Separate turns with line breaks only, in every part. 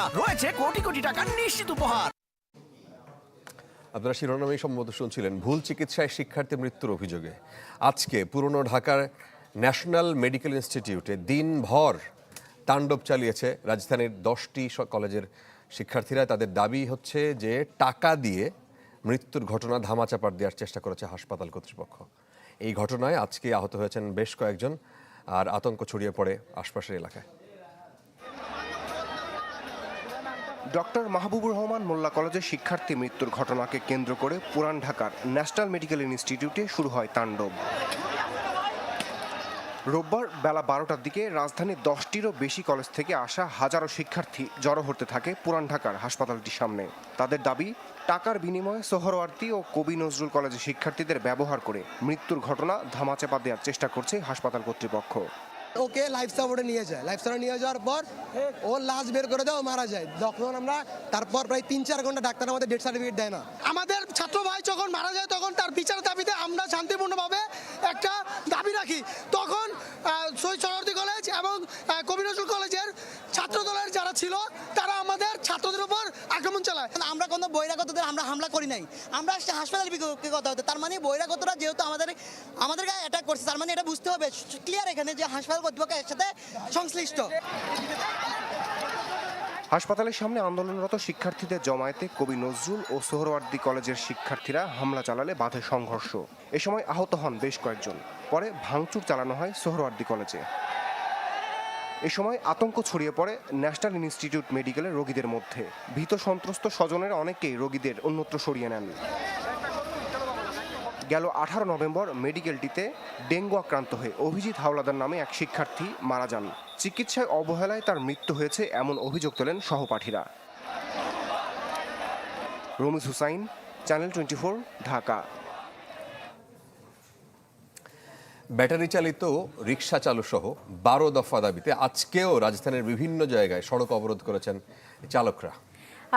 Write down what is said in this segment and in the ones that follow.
টাকা। রয়েছে কোটি কোটি টাকার নিশ্চিত উপহার।
আপনারা শিরোনামে সম্মত শুনছিলেন, ভুল চিকিৎসায় শিক্ষার্থী মৃত্যুর অভিযোগে। আজকে পুরনো ঢাকার ন্যাশনাল মেডিকেল ইনস্টিটিউটে দিনভর তাণ্ডব চালিয়েছে রাজধানীর দশটি কলেজের শিক্ষার্থীরা। তাদের দাবি হচ্ছে যে টাকা দিয়ে মৃত্যুর ঘটনা ধামাচাপার দেওয়ার চেষ্টা করেছে হাসপাতাল কর্তৃপক্ষ। এই ঘটনায় আজকে আহত হয়েছেন বেশ কয়েকজন, আর আতঙ্ক ছড়িয়ে পড়ে আশপাশের এলাকায়।
ডক্টর মাহবুবুর রহমান মোল্লা কলেজের শিক্ষার্থী মৃত্যুর ঘটনাকে কেন্দ্র করে পুরান ঢাকার ন্যাশনাল মেডিকেল ইনস্টিটিউটে শুরু হয় তাণ্ডব। রোববার বেলা বারোটার দিকে রাজধানীর দশটিরও বেশি কলেজ থেকে আসা হাজারো শিক্ষার্থী জড়ো হতে থাকে পুরান ঢাকার হাসপাতালটির সামনে। তাদের দাবি, টাকার বিনিময়ে সোহরওয়ার্দী ও কবি নজরুল কলেজের শিক্ষার্থীদের ব্যবহার করে মৃত্যুর ঘটনা ধামাচাপা দেওয়ার চেষ্টা করছে হাসপাতাল কর্তৃপক্ষ।
ওকে লাইফ সাপোর্টে নিয়ে যায়। লাইফ সাপোর্টে নিয়ে যাওয়ার পর ও লাশ বের করে ও মারা যায়। তখন আমরা তারপর প্রায় তিন চার ঘণ্টা ডাক্তার আমাদের ডেথ সার্টিফিকেট দেয় না।
আমাদের ছাত্র ভাই যখন মারা যায়, তখন তার বিচার দাবিতে আমরা শান্তিপূর্ণভাবে একটা দাবি রাখি। তখন শহীদ সরস্বতী কলেজ এবং কবি নজরুল কলেজের ছাত্র দলের যারা ছিল, তারা আমাদের ছাত্রদের উপর আক্রমণ চালায়।
আমরা কোনো বহিরাগতদের আমরা হামলা করি নাই। আমরা আসছি হাসপাতালের কথা হতে। তার মানে বহিরাগতরা যেহেতু আমাদের আমাদের গায়ে অ্যাটাক করছে, তার মানে এটা বুঝতে হবে ক্লিয়ার এখানে যে হাসপাতাল কর্তৃপক্ষ এর সাথে সংশ্লিষ্ট।
হাসপাতালের সামনে আন্দোলনরত শিক্ষার্থীদের জমায়েতে কবি নজরুল ও সোহরওয়ার্দী কলেজের শিক্ষার্থীরা হামলা চালালে বাধে সংঘর্ষ। এ সময় আহত হন বেশ কয়েকজন। পরে ভাঙচুর চালানো হয় সোহরওয়ার্দী কলেজে। এ সময় আতঙ্ক ছড়িয়ে পড়ে ন্যাশনাল ইনস্টিটিউট মেডিকেলের রোগীদের মধ্যে। ভীত সন্ত্রস্ত স্বজনের অনেকেই রোগীদের অন্যত্র সরিয়ে নেন। গেল আঠারো নভেম্বর মেডিকেলটিতে ডেঙ্গু আক্রান্ত হয়ে অভিজিৎ হাওলাদার নামে এক শিক্ষার্থী মারা যান। চিকিৎসায় অবহেলায় তার মৃত্যু হয়েছে এমন অভিযোগ তোলেন সহপাঠীরা। Ramij Hussain, channel twenty four, Dhaka.
Battery চালিত রিক্সা চালু সহ বারো দফা দাবিতে আজকেও রাজধানীর বিভিন্ন জায়গায় সড়ক অবরোধ করেছেন চালকরা।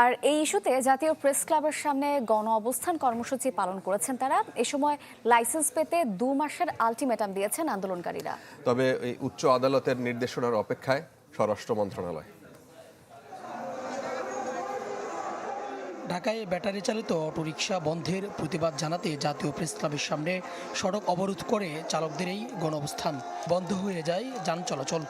আর এই ইস্যুতে জাতীয় প্রেস ক্লাবের সামনে গণ অবস্থান কর্মসূচি পালন করেছেন তারা। এ সময় লাইসেন্স পেতে দু মাসের আলটিমেটাম দিয়েছেন আন্দোলনকারীরা।
তবে এই উচ্চ আদালতের নির্দেশনার অপেক্ষায় স্বরাষ্ট্র মন্ত্রণালয়।
ঢাকায় ব্যাটারি চালিত অটোরিকশা বন্ধের প্রতিবাদ জানাতে জাতীয় প্রেস ক্লাবের সামনে সড়ক অবরোধ করে চালকদের এই গণ অবস্থান বন্ধ হয়ে যায় যান চলাচল।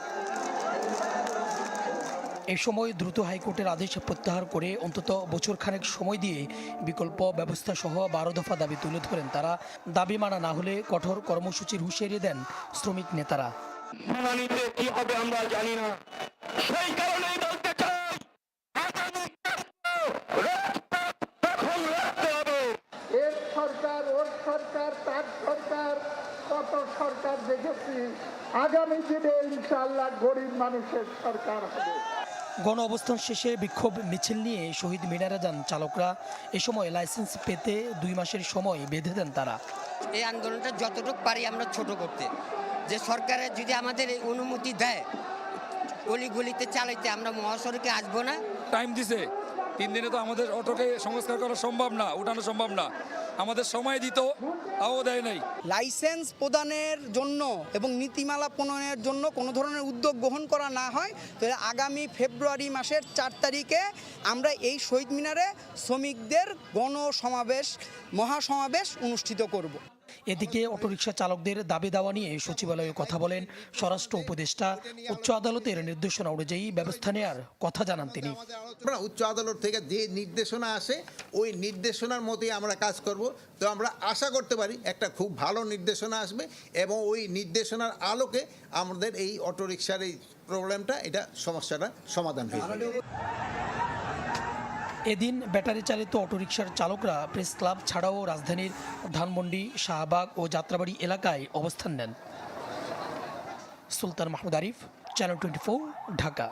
এ সময় দ্রুত হাইকোর্টের আদেশ প্রত্যাহার করে অন্তত বছর খানেক সময় দিয়ে বিকল্প ব্যবস্থা সহ বারো দফা দাবি তুলে ধরেন তারা। দাবি মানা না হলে কঠোর কর্মসূচির হুঁশিয়ারি দেন শ্রমিক নেতারা।
কি হবে আমরা জানি না। সেই কারণেই বলতে চাই আগামী রাজপথ তখন রাখতে হবে।
এর সরকার ওর সরকার তার সরকার কত সরকার দেখেছি। আগামী দিনে ইনশাল্লাহ গরিব মানুষের সরকার হবে।
গণ অবস্থান শেষে বিক্ষোভ মিছিল নিয়ে শহীদ মিনারে যান চালকরা। এ সময় লাইসেন্স পেতে দুই মাসের সময় বেঁধে দেন তারা।
এই আন্দোলনটা যতটুকু পারি আমরা ছোট করতে। যে সরকারের যদি আমাদের এই অনুমতি দেয় গলিগুলিতে চালাইতে আমরা মহাসড়কে আসব না।
টাইম দিছে। তিন দিনে তো আমাদের অটোকে সংস্কার করা সম্ভব না উঠানো সম্ভব না। আমাদের সময় দিত, তাও দেয় নাই।
লাইসেন্স প্রদানের জন্য এবং নীতিমালা প্রণয়নের জন্য কোনো ধরনের উদ্যোগ গ্রহণ করা না হয়, তাহলে আগামী ফেব্রুয়ারি মাসের চার তারিখে আমরা এই শহীদ মিনারে শ্রমিকদের গণসমাবেশ, মহাসমাবেশ অনুষ্ঠিত করব।
এদিকে অটোরিকশা চালকদের দাবি দাওয়া নিয়ে সচিবালয়ে কথা বলেন স্বরাষ্ট্র উপদেষ্টা। উচ্চ আদালতের নির্দেশনা অনুযায়ী ব্যবস্থা নেওয়ার কথা জানান তিনি।
উচ্চ আদালত থেকে যে নির্দেশনা আসে, ওই নির্দেশনার মতোই আমরা কাজ করব। তো আমরা আশা করতে পারি একটা খুব ভালো নির্দেশনা আসবে এবং ওই নির্দেশনার আলোকে আমাদের এই অটোরিকশার এই প্রবলেমটা, এটা সমস্যাটা সমাধান হয়ে
এদিন ব্যাটারি চালিত অটোরিকশার চালকরা প্রেস ক্লাব ছাড়াও রাজধানীর ধানমন্ডি, শাহবাগ ও যাত্রাবাড়ি এলাকায় অবস্থান নেন। Sultan Mahmud Arif channel twenty Dhaka.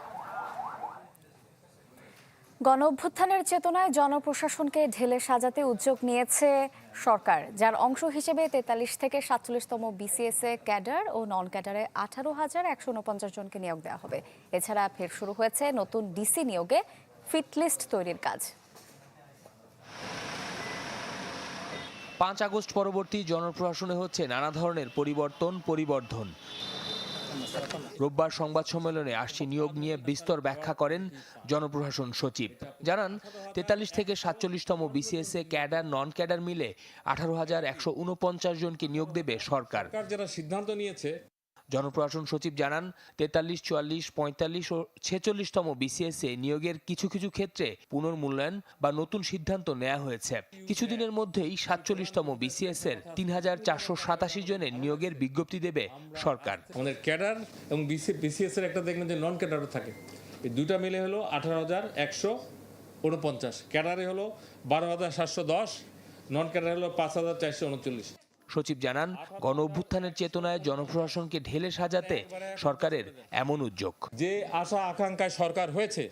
গণ অভ্যুত্থানের চেতনায় জনপ্রশাসনকে ঢেলে সাজাতে উদ্যোগ নিয়েছে সরকার, যার অংশ হিসেবে তেতাল্লিশ থেকে সাতচল্লিশতম বিসিএস এ ক্যাডার ও নন ক্যাডারে আঠারো হাজার একশো উনপঞ্চাশ জনকে নিয়োগ দেওয়া হবে। এছাড়া ফের শুরু হয়েছে নতুন ডিসি নিয়োগে ফিটলিস্ট তৈরির কাজ।
পাঁচ আগস্ট পরবর্তী জনপ্রশাসনে হচ্ছে নানা ধরনের পরিবর্তন পরিবর্ধন। রোববার সংবাদ সম্মেলনে আসছে নিয়োগ নিয়ে বিস্তর ব্যাখ্যা করেন জনপ্রশাসন সচিব। জানান তেতাল্লিশ থেকে সাতচল্লিশতম বিসিএস এ ক্যাডার নন ক্যাডার মিলে আঠারো হাজার একশো উনপঞ্চাশ জনকে নিয়োগ দেবে সরকার।
সরকার যারা সিদ্ধান্ত নিয়েছে
জনপ্রশাসন সচিব জানান, তেতাল্লিশ, চুয়াল্লিশ, পঁয়তাল্লিশ ও ছেচল্লিশতম বিসিএস এ নিয়োগের কিছু কিছু ক্ষেত্রে পুনর্মূল্যায়ন বা নতুন সিদ্ধান্ত নেওয়া হয়েছে। কিছুদিনের মধ্যেই সাতচল্লিশতম বিসিএস এর তিন হাজার চারশো সাতাশি জনের নিয়োগের বিজ্ঞপ্তি দেবে সরকার।
আমাদের ক্যাডার এবং বিসি বিসিএস এর একটা দেখবেন যে নন ক্যাডারও থাকে। এই দুটা মিলে হলো আঠারো হাজার একশো উনপঞ্চাশ ক্যাডারে হলো বারো হাজার সাতশো দশ নন ক্যাডারে হলো পাঁচ হাজার চারশো উনচল্লিশ।
সচিব জানান গণ অভ্যুত্থানের চেতনায় জনপ্রশাসনকে ঢেলে সাজাতে সরকারের এমন উদ্যোগ।
যে আশা আকাঙ্ক্ষায় সরকার হয়েছে,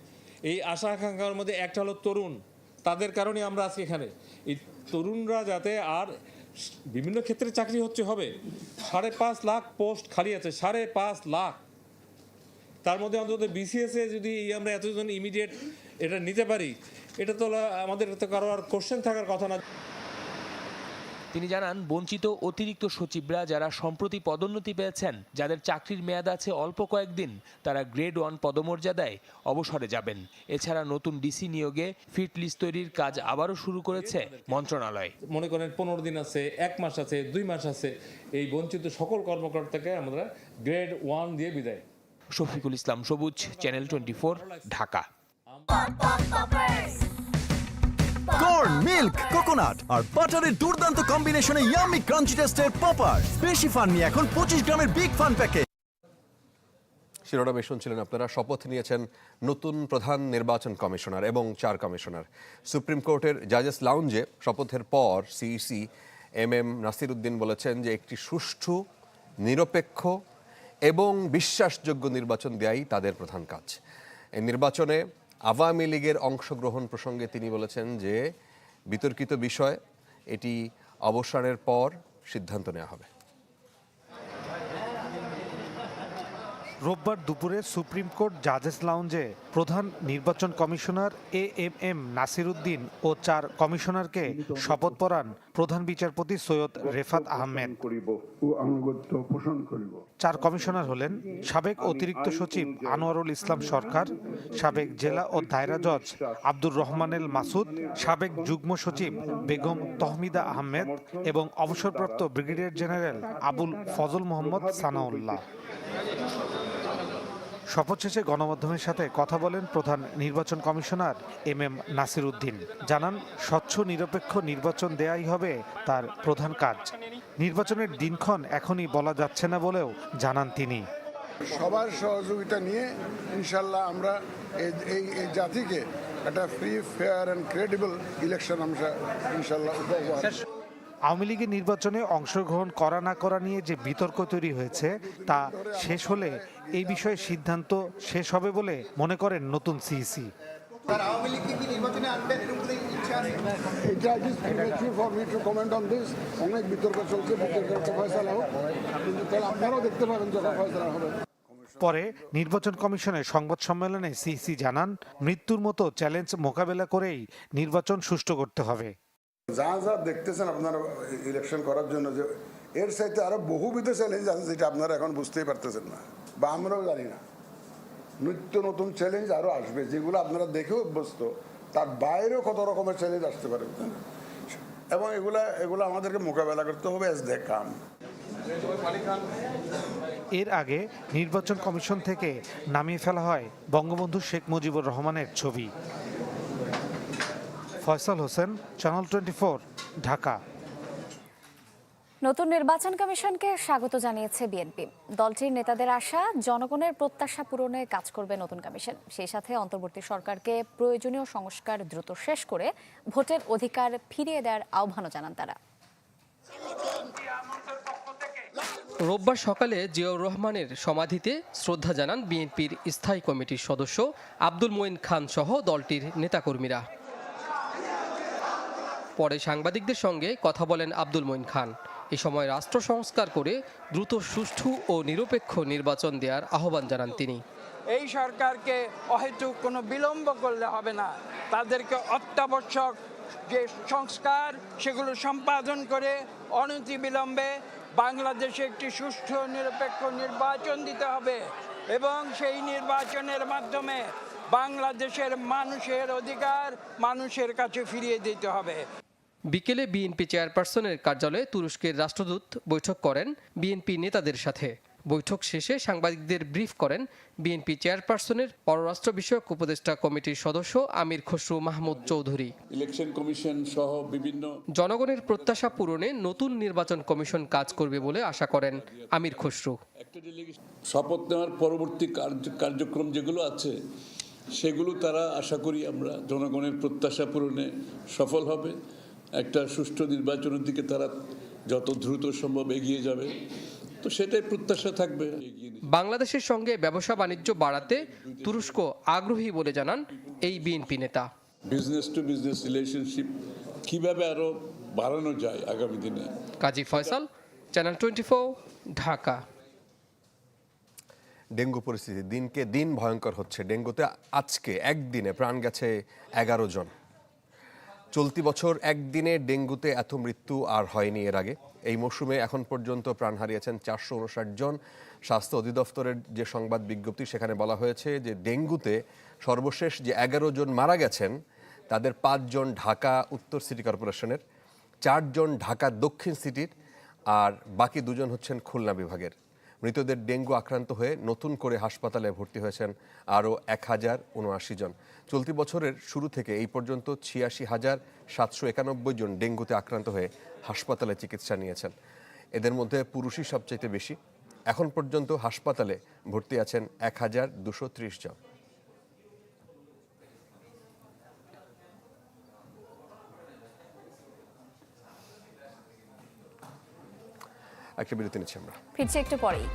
এই আশা আকাঙ্ক্ষার মধ্যে একটা হলো তরুণ। তাদের কারণে আমরা আজকে এখানে। এই তরুণরা যাতে আর বিভিন্ন ক্ষেত্রে চাকরি হচ্ছে হবে। সাড়ে পাঁচ লাখ পোস্ট খালি আছে, সাড়ে পাঁচ লাখ। তার মধ্যে অন্তত বিসিএস যদি আমরা এতজন ইমিডিয়েট এটা নিতে পারি, এটা তো আমাদের তো কারও আর কোশ্চেন থাকার কথা না।
তিনি জানান বঞ্চিত অতিরিক্ত সচিবরা যারা সম্প্রতি পদোন্নতি পেয়েছেন যাদের চাকরির মেয়াদ আছে অল্প কয়েকদিন তারা গ্রেড ওয়ান পদমর্যাদায় অবসরে যাবেন। এছাড়া নতুন ডিসি নিয়োগে ফিট লিস্ট তৈরির কাজ আবারও শুরু করেছে মন্ত্রণালয়।
মনে করেন পনেরো দিন আছে এক মাস আছে দুই মাস আছে এই বঞ্চিত সকল কর্মকর্তাকে আমরা গ্রেড ওয়ান দিয়ে বিদায়।
Shafiqul Islam Sabuj channel twenty Dhaka.
Corn milk coconut আর বাটারের দুর্দান্ত কম্বিনেশনে ইয়ামি ক্রাঞ্চি টেস্টের পপার বেশি ফান নিয়ে এখন পঁচিশ গ্রামের বিগ ফান প্যাকেজ
শিরোনামে শুনছিলেন আপনারা। শপথ নিয়েছেন নতুন প্রধান নির্বাচন কমিশনার এবং চার কমিশনার। সুপ্রিম কোর্টের জাজেস লাউঞ্জে শপথের পর CEC M M Nasir Uddin বলেছেন যে একটি সুষ্ঠু, নিরপেক্ষ এবং বিশ্বাসযোগ্য নির্বাচন দেয়াই তাদের প্রধান কাজ। এই নির্বাচনে আওয়ামী লীগের অংশগ্রহণ প্রসঙ্গে তিনি বলেছেন যে, বিতর্কিত বিষয়, এটি অবসানের পর সিদ্ধান্ত নেওয়া হবে।
রোববার দুপুরে সুপ্রিম কোর্ট জাজেস লাউঞ্জে প্রধান নির্বাচন commissioner A M M Nasiruddin ও চার কমিশনারকে শপথ পড়ান প্রধান বিচারপতি সৈয়দ রেফাত আহমেদ। চার কমিশনার হলেন সাবেক অতিরিক্ত সচিব আনোয়ারুল ইসলাম সরকার, সাবেক জেলা ও দায়রা জজ আব্দুর রহমানেল মাসুদ, সাবেক যুগ্ম সচিব বেগম তহমিদা আহমেদ এবং অবসরপ্রাপ্ত ব্রিগেডিয়ার জেনারেল আবুল ফজল মোহাম্মদ সানাউল্লাহ। শপথ শেষে গণমাধ্যমের সাথে কথা বলেন প্রধান নির্বাচন commissioner M M Nasir Uddin জানান, স্বচ্ছ, নিরপেক্ষ নির্বাচন দেয়াই হবে তার প্রধান কাজ। নির্বাচনের দিনক্ষণ এখনই বলা যাচ্ছে না বলেও জানান তিনি।
সবার সহযোগিতা নিয়ে ইনশাল্লাহ আমরা এই এই জাতিকে একটা free fair and credible election আমরা ইনশাল্লাহ
আওয়ামী লীগের নির্বাচনে অংশগ্রহণ করা না করা নিয়ে যে বিতর্ক তৈরি হয়েছে তা শেষ হলে এই বিষয়ে সিদ্ধান্ত শেষ হবে বলে মনে করেন নতুন সিইসি
এটা is premature for me to comment on this অনেক বিতর্ক চলছে বিতর্কের ফয়সালা হোক। আপনারাও দেখতে পাবেন যখন ফয়সালা হবে।
পরে নির্বাচন কমিশনের সংবাদ সম্মেলনে সিইসি জানান মৃত্যুর মতো চ্যালেঞ্জ মোকাবেলা করেই নির্বাচন সুষ্ঠু করতে হবে।
যা যা দেখতেছেন আপনারা ইলেকশন করার জন্য যে, এর সাথে আরও বহুবিধ চ্যালেঞ্জ আছে যেটা আপনারা এখন বুঝতেই পারতেছেন না, বা আমরাও জানি না। নিত্য নতুন চ্যালেঞ্জ আরও আসবে, যেগুলো আপনারা দেখেও অভ্যস্ত, তার বাইরেও কত রকমের চ্যালেঞ্জ আসতে পারে এবং এগুলা, এগুলো আমাদেরকে মোকাবেলা করতে হবে এস দে কাম
এর আগে নির্বাচন কমিশন থেকে নামিয়ে ফেলা হয় বঙ্গবন্ধু শেখ মুজিবুর রহমানের ছবি। Faisal Hossain channel twenty Dhaka.
নতুন নির্বাচন কমিশনকে স্বাগত জানিয়েছে বিএনপি। দলটির নেতাদের আশা জনগণের প্রত্যাশা পূরণে কাজ করবে নতুন কমিশন। সেই সাথে অন্তর্বর্তী সরকারকে প্রয়োজনীয় সংস্কার দ্রুত শেষ করে ভোটের অধিকার ফিরিয়ে দেওয়ার আহ্বানও জানান তারা।
রোববার সকালে জিয়াউর রহমানের সমাধিতে শ্রদ্ধা জানান বিএনপির স্থায়ী কমিটির সদস্য আব্দুল মঈন খান সহ দলটির নেতাকর্মীরা। পরে সাংবাদিকদের সঙ্গে কথা বলেন আব্দুল মঈন খান। এ সময় রাষ্ট্র সংস্কার করে দ্রুত, সুষ্ঠু ও নিরপেক্ষ নির্বাচন দেওয়ার আহ্বান জানান তিনি।
এই সরকারকে অহেতুক কোনো বিলম্ব করলে হবে না। তাদেরকে অত্যাবশ্যক যে সংস্কার, সেগুলো সম্পাদন করে অনতি বিলম্বে বাংলাদেশে একটি সুষ্ঠু, নিরপেক্ষ নির্বাচন দিতে হবে এবং সেই নির্বাচনের মাধ্যমে বাংলাদেশের মানুষের অধিকার মানুষের কাছে ফিরিয়ে দিতে হবে।
বিকেলে বিএনপি চেয়ারপারসনের কার্যালয়ে তুরস্কের রাষ্ট্রদূত বৈঠক করেন বিএনপি নেতাদের সাথে। বৈঠক শেষে সাংবাদিকদের ব্রিফ করেন বিএনপি চেয়ারপারসনের পররাষ্ট্র বিষয়ক উপদেষ্টা কমিটির সদস্য আমির খসরু মাহমুদ চৌধুরী।
ইলেকশন কমিশন সহ বিভিন্ন
জনগণের প্রত্যাশা পূরণে নতুন নির্বাচন কমিশন কাজ করবে বলে আশা করেন আমির খসরু।
শপথ নেওয়ার পরবর্তী কার্যক্রম যেগুলো আছে সেগুলো তারা আশা করি আমরা জনগণের প্রত্যাশা পূরণে সফল হবে। একটা সুষ্ঠু নির্বাচনের দিকে তারা যত দ্রুত সম্ভব এগিয়ে যাবে। তো সেটাই প্রত্যাশা থাকবে।
বাংলাদেশের সঙ্গে ব্যবসা বাণিজ্য বাড়াতে তুরস্ক আগ্রহী বলে জানান এই বিএনপি নেতা।
বিজনেস টু বিজনেস রিলেশনশিপ কীভাবে আরও বাড়ানো যায় আগামী দিনে?
Kazi Faisal channel twenty Dhaka.
Dengue পরিস্থিতি দিনকে দিন ভয়ঙ্কর হচ্ছে। ডেঙ্গুতে আজকে একদিনে প্রাণ গেছে এগারো জন। চলতি বছর একদিনে ডেঙ্গুতে এত মৃত্যু আর হয়নি এর আগে। এই মৌসুমে এখন পর্যন্ত প্রাণ হারিয়েছেন চারশো উনষাট জন। স্বাস্থ্য অধিদপ্তরের যে সংবাদ বিজ্ঞপ্তি, সেখানে বলা হয়েছে যে ডেঙ্গুতে সর্বশেষ যে এগারো জন মারা গেছেন, তাদের পাঁচজন ঢাকা উত্তর সিটি কর্পোরেশনের চারজন ঢাকা দক্ষিণ সিটির, আর বাকি দুজন হচ্ছেন খুলনা বিভাগের। মৃতদের ডেঙ্গু আক্রান্ত হয়ে নতুন করে হাসপাতালে ভর্তি হয়েছেন আরও এক হাজার উনআশি জন। চলতি বছরের শুরু থেকে এই পর্যন্ত ছিয়াশি হাজার সাতশো একানব্বই জন ডেঙ্গুতে আক্রান্ত হয়ে হাসপাতালে চিকিৎসা নিয়েছেন। এদের মধ্যে পুরুষই সবচাইতে বেশি। এখন পর্যন্ত হাসপাতালে ভর্তি আছেন এক হাজার দুশো ত্রিশ জন। একটা বিরতি নিচ্ছি আমরা।
ফিরছি একটু পরেই।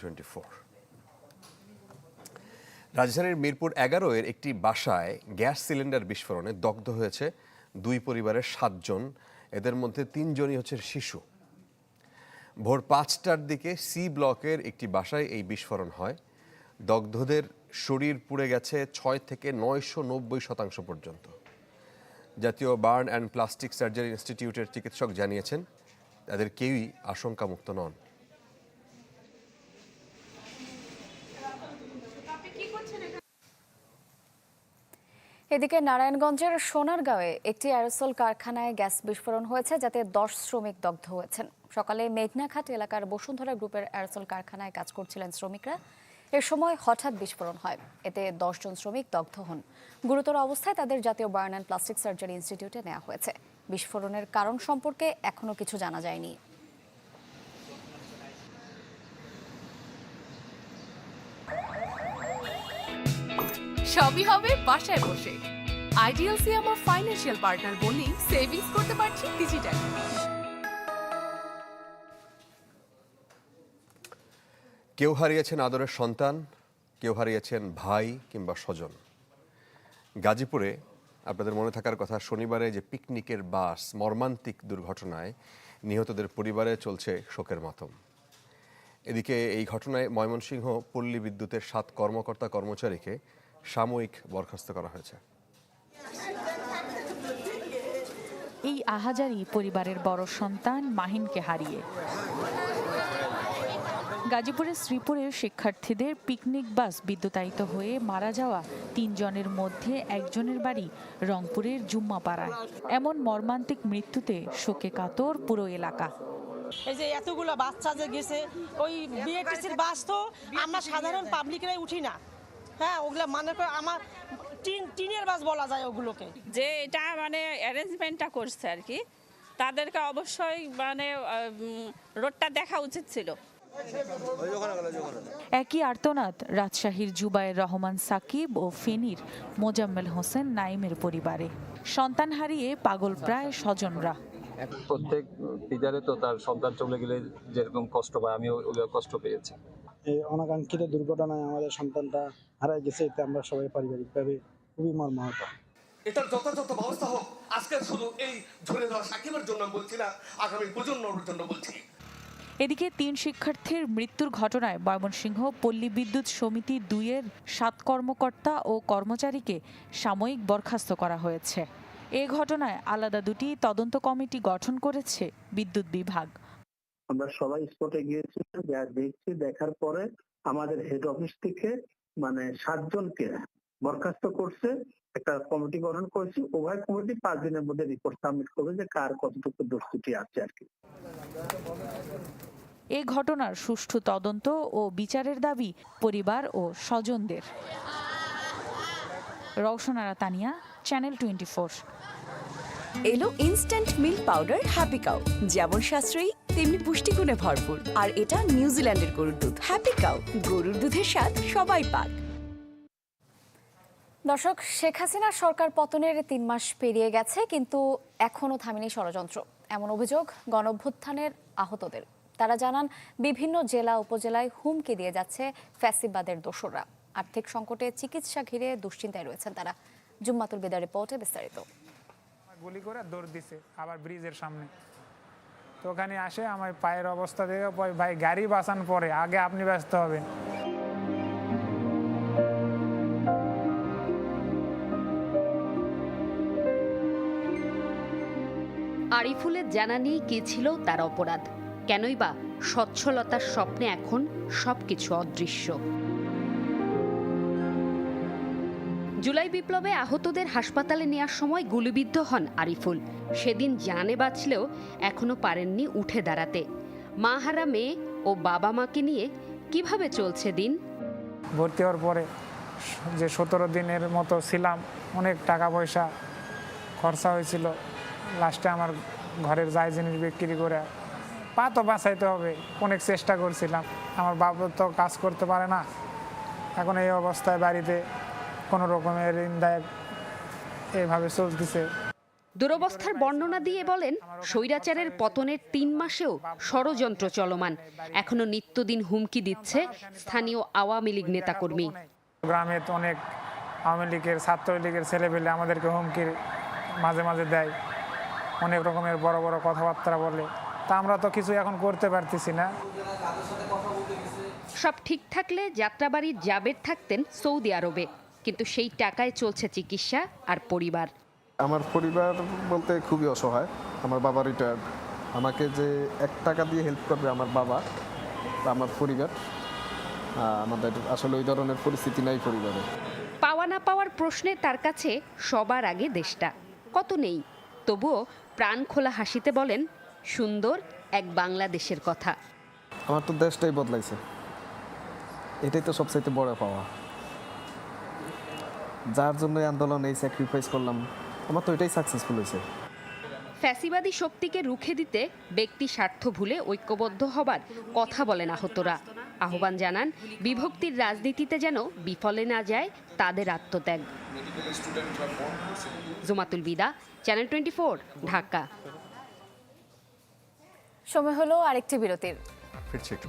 টোয়েন্টি ফোর রাজধানীর মিরপুর এগারো এর একটি বাসায় গ্যাস সিলিন্ডার বিস্ফোরণে দগ্ধ হয়েছে দুই পরিবারের সাতজন। এদের মধ্যে তিনজনই হচ্ছে শিশু। ভোর পাঁচটার দিকে সি ব্লকের একটি বাসায় এই বিস্ফোরণ হয়। দগ্ধদের শরীর পুড়ে গেছে ছয় থেকে নয়শো নব্বই শতাংশ পর্যন্ত। জাতীয় বার্ন অ্যান্ড প্লাস্টিক সার্জারি ইনস্টিটিউটের চিকিৎসক জানিয়েছেন, তাদের কেউই আশঙ্কামুক্ত নন।
এদিকে নারায়ণগঞ্জের সোনারগাঁওয়ে একটি অ্যারোসল কারখানায় গ্যাস বিস্ফোরণ হয়েছে, যাতে দশ শ্রমিক দগ্ধ হয়েছেন। সকালে মেঘনাঘাট এলাকার বসুন্ধরা গ্রুপের অ্যারোসল কারখানায় কাজ করছিলেন শ্রমিকরা। এ সময় হঠাৎ বিস্ফোরণ হয়। এতে দশজন শ্রমিক দগ্ধ হন। গুরুতর অবস্থায় তাদের জাতীয় বার্ন প্লাস্টিক সার্জারি ইনস্টিটিউটে নেওয়া হয়েছে। বিস্ফোরণের কারণ সম্পর্কে এখনও কিছু জানা যায়নি।
সবই হবে বাসায় বসে। আইডিএলসি আমার ফাইন্যান্সিয়াল পার্টনার বলেই সেভিংস করতে পারছি ডিজিটাল
কেউ হারিয়েছেন আদরের সন্তান, কেউ হারিয়েছেন ভাই কিংবা স্বজন। গাজীপুরে আপনাদের মনে থাকার কথা, শনিবারে যে পিকনিকের বাস, মর্মান্তিক দুর্ঘটনায় নিহতদের পরিবারে চলছে শোকের মাতম। এদিকে এই ঘটনায় ময়মনসিংহ পল্লী বিদ্যুতের সাত কর্মকর্তা কর্মচারীকে সাময়িক বরখাস্ত করা হয়েছে।
এই আহাজারি পরিবারের বড় সন্তান মাহিনকে হারিয়ে। গাজীপুরের শ্রীপুরের শিক্ষার্থীদের পিকনিক বাস বিদ্যুতায়িত হয়ে মারা যাওয়া তিনজনের মধ্যে একজনের বাড়ি রংপুরের জুম্মাপাড়ায়। এমন মর্মান্তিক মৃত্যুতে শোকে কাতর পুরো এলাকা।
এই যে এতগুলো বাচ্চা যে গেছে ওই বিএটিসির বাস তো আমরা সাধারণ পাবলিকরাই উঠি না। হ্যাঁ ওগুলো মানে আমার টিন টিনের বাস বলা যায় ওগুলোকে।
যে এটা মানে অ্যারেঞ্জমেন্টটা করছে আর কি। তাদেরকে অবশ্যই মানে রোডটা দেখা উচিত ছিল।
একই আর্তনাদ রাজশাহীর জুবায়ের রহমান সাকিব ও ফেনীর মোজাম্মেল হোসেন নাইমের পরিবারে। সন্তান হারিয়ে পাগল প্রায় স্বজনরা।
প্রত্যেক পিতারে তো তার সন্তান চলে গেলে যেরকম কষ্ট পায় আমিও ওগুলো কষ্ট পেয়েছি।
এই অনাকাঙ্ক্ষিত দুর্ঘটনায় আমাদের সন্তানটা হারাই গেছে এতে আমরা সবাই পারিবারিকভাবে খুবই মর্মাহত।
এটার যথাযথ ব্যবস্থা হোক আজকে শুধু এই ঝরে যাওয়া সাকিবের জন্য বলছি না আগামী প্রজন্মের জন্য বলছি।
এদিকে তিন শিক্ষার্থীর মৃত্যুর ঘটনায় ময়মনসিংহ পল্লী বিদ্যুৎ সমিতি দুইয়ের সাত কর্মকর্তা ও কর্মচারীকে সাময়িক বরখাস্ত করা হয়েছে। এ ঘটনায় আলাদা দুটি তদন্ত কমিটি গঠন করেছে বিদ্যুৎ বিভাগ।
আমরা সবাই স্পটে গিয়েছিলাম যা দেখছি দেখার পরে আমাদের হেড অফিস থেকে মানে সাতজনকে বরখাস্ত করছে একটা কমিটি গঠন করেছি। উভয় কমিটি পাঁচ দিনের মধ্যে রিপোর্ট সাবমিট করবে যে কার কতটুকু দোষত্রুটি আছে আর কি।
এ ঘটনার সুষ্ঠু তদন্ত ও বিচারের দাবি পরিবার ও স্বজনদের। Roushanara Tania channel twenty four
এলো instant milk powder happy cow যেমন সাশ্রয়ী তেমনি পুষ্টিগুণে ভরপুর। আর এটা নিউজিল্যান্ডের গরুর দুধ। হ্যাপি কাউ গরুর দুধের স্বাদ সবাই পাক।
দর্শক শেখ হাসিনার সরকার পতনের তিন মাস পেরিয়ে গেছে কিন্তু এখনও থামেনি ষড়যন্ত্র। এমন অভিযোগ গণঅভ্যুত্থানের আহতদের। তারা জানান বিভিন্ন জেলা উপজেলায় হুমকি দিয়ে যাচ্ছে ফ্যাসিবাদের দোসররা। আর্থিক সংকটে চিকিৎসা ঘিরে দুশ্চিন্তায় রয়েছেন তারা। জুম্মাতুল বিদার রিপোর্টে বিস্তারিত।
গুলি করে দৌড় দিছে আবার ব্রিজের সামনে। ওখানে আসে, আমার পায়ের অবস্থা দেখে ভাই, গাড়ি বাঁচান পরে, আগে আপনি ব্যস্ত হবেন।
আরিফুলের জানা নেই কি ছিল তার অপরাধ। কেনই বা স্বচ্ছলতার স্বপ্নে এখন সবকিছু অদৃশ্য। জুলাই বিপ্লবে আহতদের হাসপাতালে নেওয়ার সময় গুলিবিদ্ধ হন আরিফুল। সেদিন জানে বাঁচলেও এখনও পারেননি উঠে দাঁড়াতে। মা হারা মেয়ে ও বাবা মাকে নিয়ে কীভাবে চলছে দিন?
ভর্তি হওয়ার পরে যে সতেরো দিনের মতো ছিলাম, অনেক টাকা পয়সা খরচা হয়েছিল। লাস্টে আমার ঘরের যাই জিনিস বিক্রি করে পা তো বাঁচাইতে হবে, অনেক চেষ্টা করছিলাম। আমার বাবা তো কাজ করতে পারে না। এখন এই অবস্থায় বাড়িতে কোনো রকমের ঋণ দায়ক এইভাবে চলতেছে।
দুরবস্থার বর্ণনা দিয়ে বলেন স্বৈরাচারের পতনের তিন মাসেও ষড়যন্ত্র চলমান। এখনও নিত্যদিন হুমকি দিচ্ছে স্থানীয় আওয়ামী লীগ নেতাকর্মী।
গ্রামে তো অনেক আওয়ামী লীগের ছাত্রলীগের ছেলেপেলে আমাদেরকে হুমকির মাঝে মাঝে দেয়। অনেক রকমের বড় বড় কথাবার্তা বলে। তা আমরা তো কিছু এখন করতে পারতেছি না।
সব ঠিক থাকলে যাত্রাবাড়ি জাবের থাকতেন সৌদি আরবে। কিন্তু সেই টাকায় চলছে চিকিৎসা আর পরিবার।
আমার পরিবার বলতে খুবই অসহায় আমার বাবা রিটায়ার্ড আমাকে যে এক টাকা দিয়ে হেল্প করবে আমার বাবা আমার পরিবার। আমাদের আসলে ওই ধরনের পরিস্থিতি নাই পরিবারে।
পাওয়া না পাওয়ার প্রশ্নে তার কাছে সবার আগে দেশটা। কত নেই? তবুও প্রাণ খোলা হাসিতে বলেন সুন্দর এক বাংলাদেশের কথা।
আমার তো দেশটাই বদলাইছে। এটাই তো সবচাইতে বড় পাওয়া। যার জন্য আন্দোলন এই স্যাক্রিফাইস করলাম। আমার তো এটাই সাকসেসফুল হয়েছে।
ফ্যাসিবাদী শক্তিকে রুখে দিতে ব্যক্তি স্বার্থ ভুলে ঐক্যবদ্ধ হবার কথা বলেন আহতরা। আহ্বান জানান বিভক্তির রাজনীতিতে যেন বিফলে না যায় তাদের আত্মত্যাগ। Jumatul Bida channel twenty four Dhaka.
সময় হলো আরেকটি বিরতির।
ফিরছি একটু।